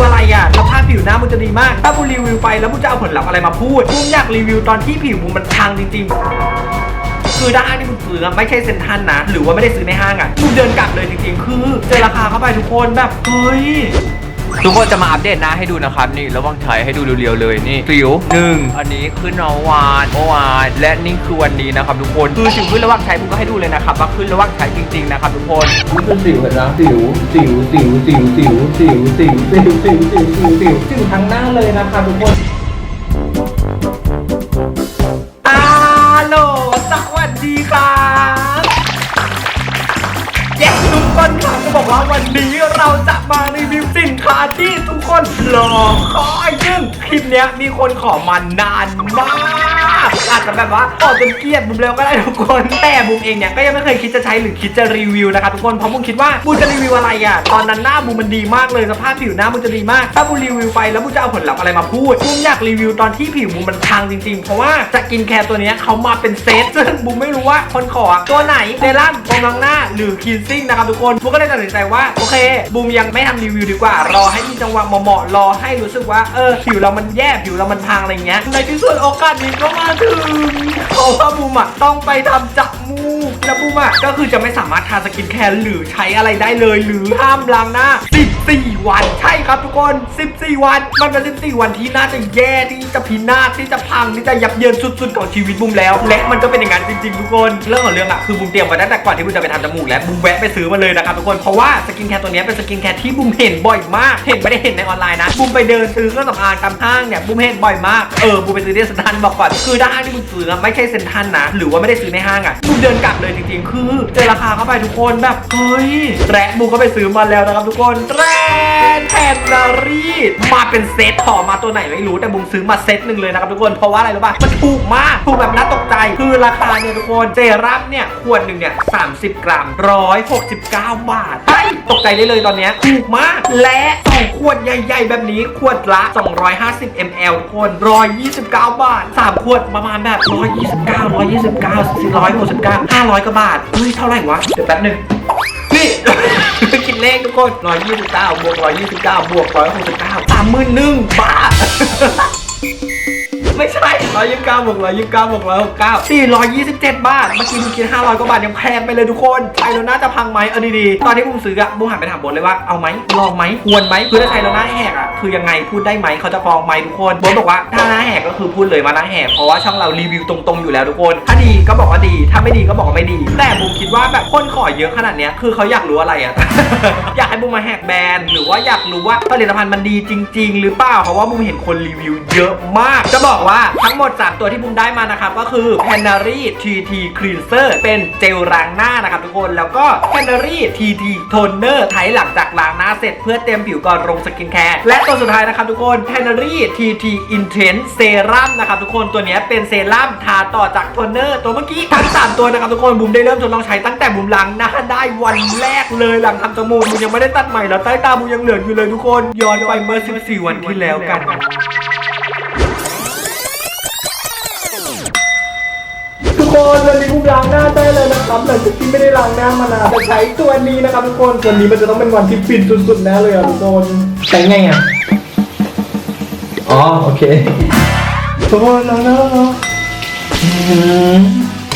วอะไรอะสภาพผิวหน้ามึงจะดีมาก ถ้ามึงรีวิวไปแล้วมึงจะเอาผลลัพธ์อะไรมาพูดมึงอยากรีวิวตอนที่ผิวมึงมันพังจริงๆ คือด้าห้ที่มึงซื้อไม่ใช่เซ็นทรัลนะ หรือว่าไม่ได้ซื้อในห้างอะมึงเดินกลับเลยจริงๆ คือเจอราคาเข้าไปทุกคนแบบเฮ้ย ทุกคนจะมาอัปเดตหน้าให้ดูนะครับ นี่ระวังใช้ให้ดูเรียวๆเลยนี่สิวหนึ่งอันนี้ขึ้นเมื่อวานเมื่อวานและนี่คือวันนี้นะครับทุกคนคือสิวขึ้นระหว่างใช้ผมก็ให้ดูเลยนะครับว่าขึ้นระหว่างใช้จริงๆนะครับทุกคนนี่คือสิวเห็นนะสิวสิวสิวสิวสิวสิวสิวสิวสิวสิวสิวสิวสิวทั้งหน้าเลยนะคะทุกคน ว่าวันนี้เราจะมารีวิวสินค้าที่ทุกคนรอคอยซึ่งคลิปเนี้ยมีคนขอมานานมาก อาจจะแบบว่าออกจนเกลียดบุมแล้วก็ได้ทุกคน แต่บุมเองเนี่ยก็ยังไม่เคยคิดจะใช้หรือคิดจะรีวิวนะครับทุกคนเพราะบุมคิดว่าบุมจะรีวิวอะไรอะตอนนั้นหน้าบุมมันดีมากเลยสภาพผิวหน้าบุมจะดีมาก ถ้าบุมรีวิวไปแล้วบุมจะเอาผลลัพธ์อะไรมาพูดบุมอยากรีวิวตอนที่ผิวบุมมันพังจริงๆ เพราะว่าจะกินแคร์ตัวนี้เขามาเป็นเซตซึ่งบุมไม่รู้ว่าคนขอตัวไหนเซรั่มฟองล้างหน้าหรือคลีนซิ่งนะครับทุกคนบุมก็เลยตัดสินใจว่าโอเคบุมยังไม่ทำรีวิวดีกว่า รอให้มีจังหวะเหมาะๆรอให้รู้สึกว่าเออผิวเรามันแย่ผิวเรามันพังอะไรเงี้ยในที่สุดโอกาสนี้ก็มาถึงเพราะว่าบูมอะต้องไปทำจมูกแล้วบูมอะก็คือจะไม่สามารถทาสกินแคร์หรือใช้อะไรได้เลย หรือห้ามล้างหน้า 14 วัน ใช่ครับทุกคน 14 วัน มันเป็น14 วันที่น่าจะแย่ที่จะพินาศที่จะพังที่จะยับเยินสุดๆของชีวิตบูมแล้ว และมันก็เป็นอย่างนั้นจริงๆทุกคนเรื่องของเรื่องอะคือบูมเตรียมไว้ตั้งแต่ก่อนที่บูมจะไปทำจมูกแล้วบูมแวะไปซื้อมาเลยนะครับทุกคนเพราะว่าสกินแคร์ตัวนี้เป็นสกินแคร์ที่บูมเห็นบ่อยมาก เห็นไม่ได้เห็นในออนไลน์นะบูมไปเดินซื้อเครื่องสำอางตามห้างเนี่ยบูมเห็นบ่อยมากเออบูมไปซื้อที่เซ็นบอกก่อนคือถ้าห้างที่บูมซื้อไม่ใช่เซ็นทรัลนะ หรือว่าไม่ได้ซื้อในห้างอะบูมเดินกลับเลยจริงๆ คือเจอราคาเข้าไปทุกคนแบบเฮ้ยแรบูมก็ไปซื้อมาแล้วนะครับทุกคนแร นแพนนารีมาเป็นเซตขอมาตัวไหนไม่รู้แต่บูมซื้อมาเซตหนึ่งเลยนะครับทุกคนเพราะว่าอะไรรู้ป่ะมันถูกมากถูกแบบน่าตกใจ คือราคาเนี่ยทุกคนเจรั่มเนี่ยขวดหนึ่งเนี่ย30กรัม169บาทเฮ้ยตกใจได้เลยตอนเนี้ยถูกมาก และสองขวดใหญ่ๆ แบบนี้ขวดละ 250 ml ทุกคน129 บาท 3 ขวดประมาณแบบ 129 129 469 500กว่าบาทเฮ้ยเท่าไหร่วะ เดี๋ยวแป๊บนึง นี่ คิดเลขทุกคน129บวก129บวก169 31,000บาท ไม่ใช่ร้อยยี่สิบเก้าบวกร้อยยี่สิบเก้าบวกร้อยหกเก้าสี่ร้อยยี่สิบเจ็ดบาท เมื่อกี้มึงคิดห้าร้อยกว่าบาทยังแพงไปเลยทุกคนใช้แล้วน่าจะพังไหมเอาดีๆ ตอนที่บุมซื้ออะบุมหันไปถามบนเลยว่าเอาไหมลองไหมควรไหมคือถ้าใช้แล้วหน้าแหกอะคือยังไงพูดได้ไหมเขาจะฟ้องไหมทุกคนบนบอกว่าถ้าหน้าแหกก็คือพูดเลยว่าหน้าแหกเพราะว่าช่องเรารีวิวตรงๆอยู่แล้วทุกคน ถ้าดีก็บอกว่าดี ถ้าไม่ดีก็บอกว่าไม่ดี แต่บุมคิดว่าแบบคนขอเยอะขนาดเนี้ยคือเขาอยากรู้อะไรอะ อยากให้บุมมาแหกแบรนด์หรือว่าอยากรู้ว่าผลิตภัณฑ์มันดีจริง ๆ หรือเปล่าเพราะว่าบุมเห็นคนรีวิวเยอะมากจะบอกว่าทั้งหมด 3 ตัวที่บุมได้มานะครับก็คือ p a n a r y TT Cleanser เป็นเจลล้างหน้านะครับทุกคนแล้วก็ p a n a r y TT Toner ใช้หลังจากล้างหน้าเสร็จเพื่อเต็มผิวก่อนลงสกินแคร์และตัวสุดท้ายนะครับทุกคน p a n a r y TT Intense Serum นะครับทุกคนตัวนี้เป็นเซรั่มทาต่อจากโทนเนอร์ตัวเมื่อกี้ทั้งสามตัวนะครับทุกคนบุมได้เริ่มทดลองใช้ตั้งแต่บุมล้างหน้าได้วันแรกเลยหลังทำจมูกบุมยังไม่ได้ตัดใหม่แล้วใต้ตาบุมยังเหลืออยู่เลยทุกคนย้อนไปเมื่อ14วันที่แล้วกัน คนวันนี้บุมล้างหน้าได้เลยนะครับหลังจากที่ไม่ได้ล้างหน้ามานานจะใช้ตัวนี้นะครับทุกคนวันนี้มันจะต้องเป็นวันที่ฟินสุดๆแน่เลยอะทุกคนใช้ไงอะอ๋อโอเคทุกคนล้างหน้าแล้วเนาะอืม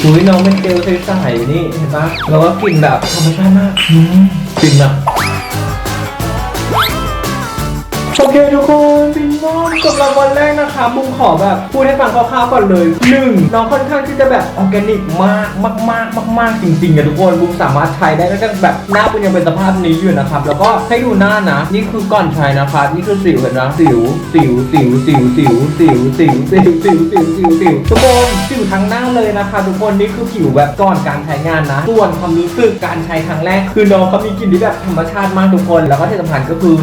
อุ้ยน้องเป็นเจลใสๆนี่เห็นปะแล้วก็กลิ่นแบบธรรมชาติมากอืมกลิ่นแบบโอเคทุกคน ปิงมสำหรับวันแรกนะคะบุ้มขอแบบพูดให้ฟังคร่าวๆก่อนเลยหนึ่งน้องค่อนข้างที่จะแบบออร์แกนิกมากมากมากมากมากจริงๆอะทุกคนบุ้มสามารถใช้ได้ตั้งแต่แบบหน้าบุ้มยังเป็นสภาพนี้อยู่นะครับแล้วก็ให้ดูหน้านะ นี่คือก่อนใช้นะคะนี่คือสิวเห็นไหมสิวสิวสิวสิวสิวสิวสิวสิวสิวสิวสิวสิวทุกคนสิวทั้งหน้าเลยนะคะทุกคนนี่คือผิวแบบก่อนการใช้งานนะ ส่วนความรู้สึกการใช้ครั้งแรก คือน้องเขามีกลิ่นที่แบบธรรมชาติมากทุกคน แล้วก็ที่สำคัญก็คือ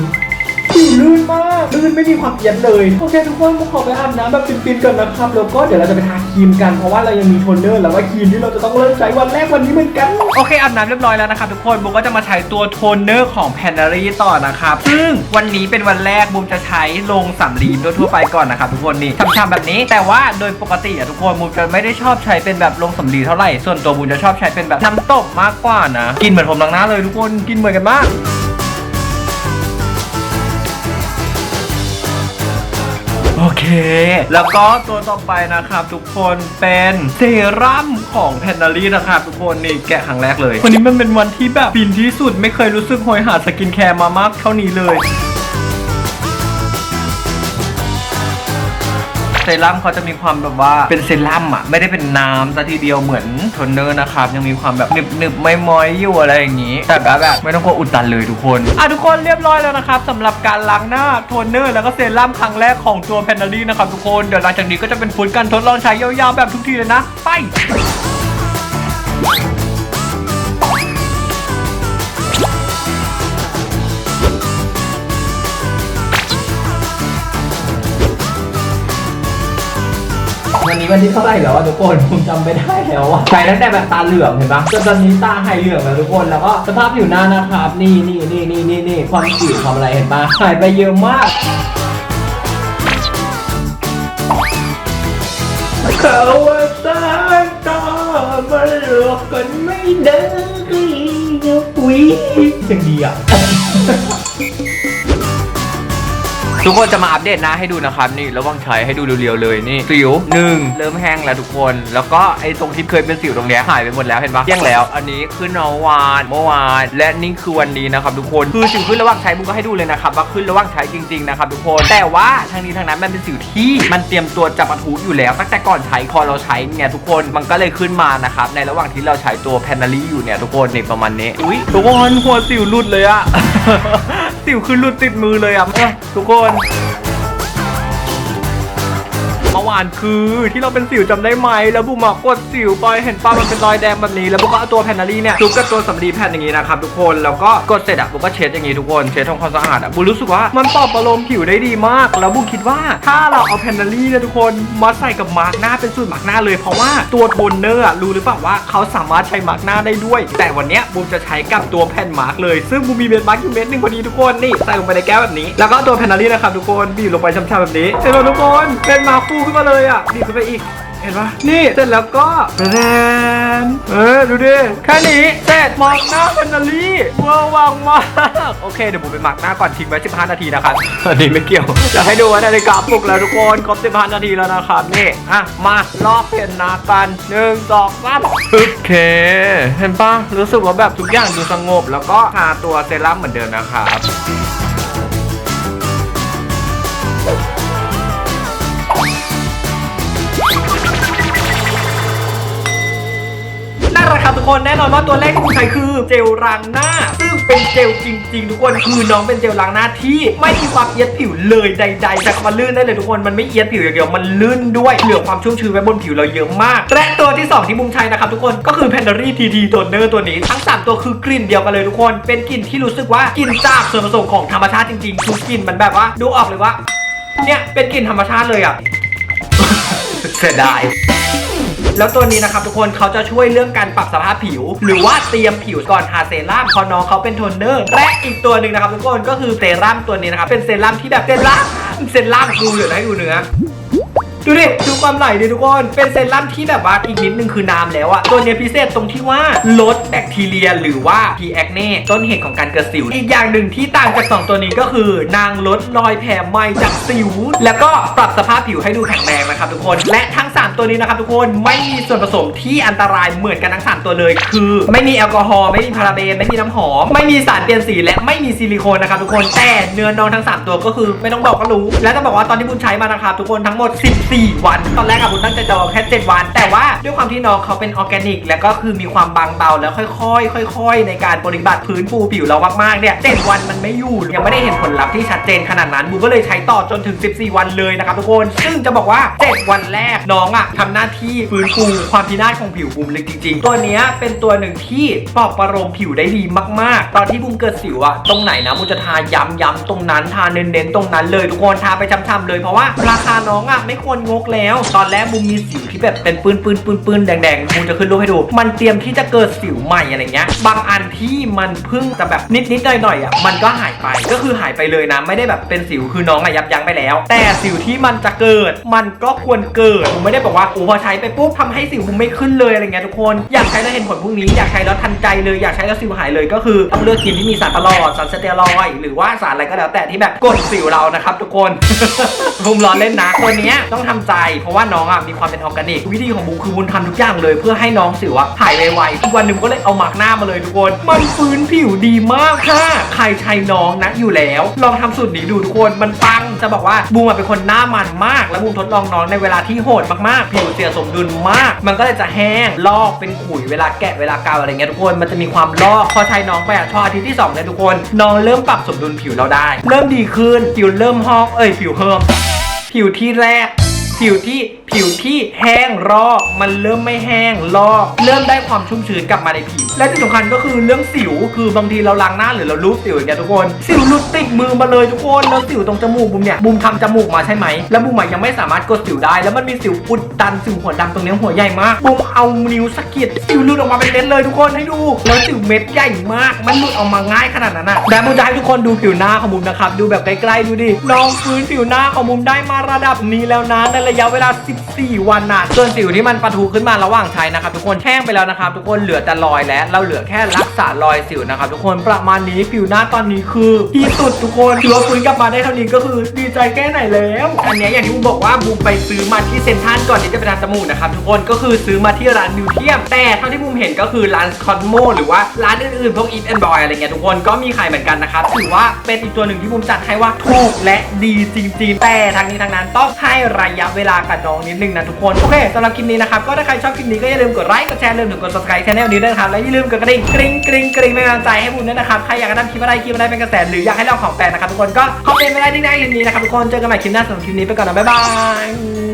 ากลื่นไม่มีความเอียดเลย โอเคทุกคนผมขอไปอาบน้ำแบบฟินๆก่อนนะครับ แล้วก็เดี๋ยวเราจะไปทาครีมกันเพราะว่าเรายังมีโทนเนอร์แล้วก็ครีมที่เราจะต้องเริ่มใช้วันแรกวันนี้เหมือนกัน โอเคอาบน้ำเรียบร้อยแล้วนะครับทุกคนบุมก็จะมาใช้ตัวโทนเนอร์ของแพนนารีต่อนะครับ ซึ่งวันนี้เป็นวันแรกบุมจะใช้ลงสำลีทั่วไปก่อนนะครับทุกคนนี่ทำๆแบบนี้ แต่ว่าโดยปกติอะทุกคนบุมจะไม่ได้ชอบใช้เป็นแบบลงสำลีเท่าไหร่ส่วนตัวบุมจะชอบใช้เป็นแบบน้ำตบมากกว่านะ กินเหมือนผมล้างหน้าเลยทุกคนกินเหมือนกันมาก เค แล้วก็ตัวต่อไปนะครับทุกคนเป็นเซรั่มของแพนนารีนะครับทุกคนนี่แกะครั้งแรกเลย วันนี้มันเป็นวันที่แบบฟินที่สุดไม่เคยรู้สึกหอยหาสกินแคร์มามากเท่านี้เลย เซรั่มเขาจะมีความแบบว่าเป็นเซรั่มอะไม่ได้เป็นน้ำซะทีเดียวเหมือนโทนเนอร์นะครับยังมีความแบบหนึบหนึบไม่มอยอยู่อะไรอย่างนี้ แต่แบบไม่ต้องกลัวอุดตันเลยทุกคนอะทุกคนเรียบร้อยแล้วนะครับสำหรับการล้างหน้าโทนเนอร์แล้วก็เซรั่มครั้งแรกของตัวแพนนารีนะครับทุกคนเดี๋ยวหลังจากนี้ก็จะเป็นฟุตการทดลองใช้ยาวๆแบบทุกทีเลยนะไป วันนี้วันที่เท่าไหร่แล้วอะทุกคนผมจำไม่ได้แล้วอะใช้ตั้งแต่แบบตาเหลืองเห็นปะจนตอนนี้ตาหายเหลืองแล้วทุกคนแล้วก็สภาพผิวหน้านะครับนี่นี่นี่นี่นี่นี่ความสิวความอะไรเห็นปะหายไปเยอะมากเขาว่าตาตามันหลอกกันไม่ได้อุ้ยเสียงดีอะ ทุกคนจะมาอัปเดตหน้าให้ดูนะครับนี่ระวังใช้ให้ดูเรียวๆเลยนี่สิวหนึ่งเริ่มแห้งแล้วทุกคน แล้วก็ไอ้ตรงที่เคยเป็นสิวตรงเนี้ยหายไปหมดแล้วเห็นปะแห้งแล้ว อันนี้ขึ้นเมื่อวานเมื่อวานและนี่คือวันนี้นะครับทุกคนคือสิวขึ้นระหว่างใช้บุ้งก็ให้ดูเลยนะครับว่าขึ้นระหว่างใช้จริงๆนะครับทุกคน แต่ว่าทางนี้ทางนั้นมันเป็นสิวที่มันเตรียมตัวจะปะทุอยู่แล้วตั้งแต่ก่อนใช้พอเราใช้เนี่ยทุกคนมันก็เลยขึ้นมานะครับในระหว่างที่เราใช้ตัวแพนนารีอยู่เนี่ยทุกคนนี่ประมาณนี้อุ้ยทุกคนหัวสิวหลุดเลยอะสิวคือหลุดติดมือเลยอะทุกคน Yeah. เมื่อวานคือที่เราเป็นสิวจำได้ไหมแล้วบุมอะกดสิวไปเห็นป้ามันเป็นรอยแดงแบบนี้ แล้วบุก็เอาตัวแพนนารีเนี่ยจุบกับตัวสำลีแผ่นอย่างนี้นะครับทุกคนแล้วก็กดเสร็จอะบุก็เช็ดอย่างนี้ทุกคนเช็ดทำความสะอาดอะบุรู้สึกว่ามันปลอบประโลมผิวได้ดีมาก แล้วบุคิดว่าถ้าเราเอาแพนนารีเนี่ยทุกคนมาใส่กับมาร์กหน้าเป็นสูตรมาร์กหน้าเลยเพราะว่าตัวโทนเนอร์อะรู้หรือเปล่าว่าเขาสามารถใช้มาร์กหน้าได้ด้วย แต่วันเนี้ยบุมจะใช้กับตัวแผ่นมาร์กเลยซึ่งบุมมีเม็ดมาร์กอยู่เม็ดหนึ่งพอดีทุกคนนี่ใส่ลงไปในแก้วแบบนี้ แล้วก็ตัวแพนนารีนะครับทุกคนบีบลงไปช้ำๆแบบนี้เห็นไหมทุกคนเป็นมาร์กฟูขึ้นมาเลยอะบีบขึ้นไปอีก เห็นปะนี่เสร็จแล้วก็แรนเออดูดิแค่นี้เสร็จมาร์กหน้าแพนนารีเวอร์วังมาก โอเคเดี๋ยวผมไปมาร์กหน้าก่อนทิ้งไว้ 15 นาทีนะครับอันนี้ไม่เกี่ยวจะให้ดูว่านาฬิกาปลุกแล้วทุกคนครบ15 นาทีแล้วนะครับนี่อะมาลอกเปลี่ยนหนากันหนึ่งสองสามโอเค เห็นปะรู้สึกว่าแบบทุกอย่างดูสงบ แล้วก็ทาตัวเซรั่มเหมือนเดิมนะครับ นะครับทุกคนแน่นอนว่าตัวแรกที่ผมใช้คือเจลล้างหน้า ซึ่งเป็นเจลจริง ๆ ทุกคนคือน้องเป็นเจลล้างหน้าที่ไม่มีความเอียดผิวเลยใดๆแต่มันลื่นได้เลยทุกคนมันไม่เอียดผิวอย่างเดียวมันลื่นด้วยเหลือความชุ่มชื้นไว้บนผิวเราเยอะมาก และตัวที่ 2 ที่มุมใช้นะครับทุกคนก็คือ p a n d a r y TT Toner ตัวนี้ทั้ง 3 ตัวคือกลิ่นเดียวกันเลยทุกคน เป็นกลิ่นที่รู้สึกว่ากลิ่นจากส่วนผสมของธรรมชาติจริงๆคือกลิ่นมันแบบว่าดูออกเลยว่าเนี่ยเป็นกลิ่นธรรมชาติเลยอะเสียดาย แล้วตัวนี้นะครับทุกคนเขาจะช่วยเรื่องการปรับสภาพผิว หรือว่าเตรียมผิวก่อนทาเซรั่มพอน้องเขาเป็นโทนเนอร์และอีกตัวหนึ่งนะครับทุกคนก็คือเซรั่มตัวนี้นะครับเป็นเซรั่มที่แบบเซรั่มเซรั่มกูเดี๋ยวให้ดูเนื้อ ดูดิ ดูความไหลดิทุกคน เป็นเซรั่มที่แบบว่าอีกนิดนึงคือน้ำแล้วอะตัวเนี้ยพิเศษตรงที่ว่าลดแบคทีเรียหรือว่า P. acne ต้นเหตุของการเกิดสิว อีกอย่างหนึ่งที่ต่างจาก 2 ตัวนี้ก็คือ นางลดรอยแผลไหม้จากสิว แล้วก็ปรับสภาพผิวให้ดูแข็งแรงนะครับทุกคน และทั้ง 3 ตัวนี้นะครับทุกคนไม่มีส่วนผสมที่อันตรายเหมือนกันทั้ง 3 ตัวเลย คือ ไม่มีแอลกอฮอล์ไม่มีพาราเบนไม่มีน้ำหอม ไม่มีสารเปลี่ยนสีและไม่มีซิลิโคนนะครับทุกคนแต่เนื้อน้องทั้ง 3 ตัวก็คือไม่ต้องบอกก็รู้ และจะบอกว่าตอนที่บุญใช้มานะครับทุกคนทั้งหมด4 วัน ตอนแรกอะบุญตั้งใจจะเอาแค่ 7 วัน แต่ว่าด้วยความที่น้องเขาเป็นออร์แกนิก แล้วก็คือมีความบางเบาแล้วค่อยๆ ค่อย ๆ ในการปฏิบัติพื้นฟูผิวเรามากๆเนี่ย7วันมันไม่อยู่ยังไม่ได้เห็นผลลัพธ์ที่ชัดเจนขนาดนั้นบุญก็เลยใช้ต่อจนถึง 14 วันเลยนะครับทุกคน ซึ่งจะบอกว่า 7 วันแรกน้องอะทำหน้าที่ฟื้นฟูความพินาศของผิวบุมเลยจริง ๆ ตัวเนี้ยเป็นตัวหนึ่งที่ปลอบประโลมผิวได้ดีมากๆ ตอนที่บุมเกิดสิวอะตรงไหนนะบุมจะทาย้ำๆตรงนั้นทาเน้นๆตรงนั้นเลยทุกคนทาไปช้ำๆเลยเพราะว่าราคาน้องอะไม่ควรงกแล้ว ตอนแรกบูมมีสิวที่แบบเป็นปืนปืนปืนปืนแดงๆบูมจะขึ้นรูปให้ดู มันเตรียมที่จะเกิดสิวใหม่อะไรเงี้ย บางอันที่มันเพิ่งจะแบบนิดนิดๆหน่อยหน่อยๆอะมันก็หายไปก็คือหายไปเลยนะไม่ได้แบบเป็นสิวคือน้องอะยับยั้งไปแล้ว แต่สิวที่มันจะเกิด มันก็ควรเกิดผมไม่ได้บอกว่าโอ้พอใช้ไปปุ๊บทำให้สิวผมไม่ขึ้นเลยอะไรเงี้ยทุกคนอยากใช้แล้วเห็นผลพรุ่งนี้อยากใช้แล้วทันใจเลยอยากใช้แล้วสิวหายเลยก็คือต้องเลือกครีมที่มีสารประหลอดสารสเตียรอยหรือว่าสารอะไรก็แล้วแต่ที่แบบกดสิวเรานะครับทุกคนบุมล้อเล่นนะตัวเนี้ยต้องทำใจ เพราะว่าน้องอะมีความเป็นออร์แกนิก วิธีของบุมคือบุมทำทุกอย่างเลย เพื่อให้น้องสิวอะหายไวๆทุกวันหนึ่งก็เลยเอาหมากหน้ามาเลยทุกคน มันฟื้นผิวดีมากค่ะใครใช้น้องนะอยู่แล้ว ลองทำสูตรนี้ดูทุกคนมันปังจะบอกว่าบูมเป็นคนหน้ามันมาก แล้วบูมทดลองน้องในเวลาที่โหดมากๆผิวเสียสมดุลมาก มันก็เลยจะแห้งลอกเป็นขุยเวลาแกะเวลาเกาอะไรเงี้ยทุกคนมันจะมีความลอกพอใช้น้องไปอะชออาทิตย์ที่สองเนี่ยทุกคนน้องเริ่มปรับสมดุลผิวเราได้ เริ่มดีขึ้นผิวเริ่มฮอกเอ้ยผิวเฮิมผิวที่แรก ผิวที่ ผิวที่แห้งรอก มันเริ่มไม่แห้งลอก เริ่มได้ความชุ่มชื้นกลับมาในผิว และที่สำคัญก็คือเรื่องสิว คือบางทีเราล้างหน้าหรือเราลูบสิวอย่างเงี้ยทุกคน สิวหลุดติดมือมาเลยทุกคน แล้วสิวตรงจมูกบุมเนี่ย บุมทำจมูกมาใช่ไหม แล้วบุมยังไม่สามารถกดสิวได้ แล้วมันมีสิวอุดตันสิวหัวดำตรงเนี้ยหัวใหญ่มาก บุมเอานิ้วสะกิดสิวหลุดออกมาเป็นเม็ดเลยทุกคนให้ดู แล้วสิวเม็ดใหญ่มาก มันหลุดออกมาง่ายขนาดนั้นอะแต่บุมจะให้ทุกคนดูผิวหน้าของบุมนะครับ ดูแบบใกล้ๆดูดิน้องฟื้นผิวหน้าของบุมได้มาระดับนี้แล้วนะในระยะเวลา4 วันน่ะส่วนสิวที่มันปะทุขึ้นมาระหว่างใช้นะครับทุกคนแห้งไปแล้วนะครับทุกคนเหลือแต่รอยแล้วเราเหลือแค่รักษารอยสิวนะครับทุกคนประมาณนี้ผิวหน้าตอนนี้คือที่สุดทุกคนถือว่าฟื้นกลับมาได้เท่านี้ก็คือดีใจแค่ไหนแล้วอันนี้อย่างที่บูมบอกว่าบูมไปซื้อมาที่เซ็นทรัลก่อนที่จะไปทำจมูกนะครับทุกคนก็คือซื้อมาที่ร้านบิวเทียมแต่เท่าที่บูมเห็นก็คือร้านคอนโมหรือว่าร้านอื่นๆพวกอีฟแอนด์บอยอะไรเงี้ยทุกคนก็มีขายเหมือนกันนะครับถือว่าเป็นอีกตัวหนึ่งที่บูมจัดให้ว่าถูกและดีจริง ๆ แต่ทั้งนี้ทั้งนั้นต้องให้ระยะเวลากับน้องนิดนึงนะทุกคน โอเคสำหรับคลิปนี้นะครับ ก็ถ้าใครชอบคลิปนี้ก็อย่าลืมกดไลค์ กดแชร์ลืมถึงกด subscribe ช anel นี้ด้วยนะครับ และอย่าลืมกดกระดิ่งกริ๊งกริ๊งกริ๊งเป็นกำลังใจให้บูมด้วยนะครับ ใครอยากกระทำคลิปอะไรคลิปอะไรเป็นกระแสหรืออยากให้เราของแปลกนะครับทุกคนก็คอมเมนต์ไว้ได้ที่ใต้คลิปนี้นะครับทุกคน เจอกันใหม่คลิปหน้าสำหรับคลิปนี้ไปก่อนนะบ๊ายบาย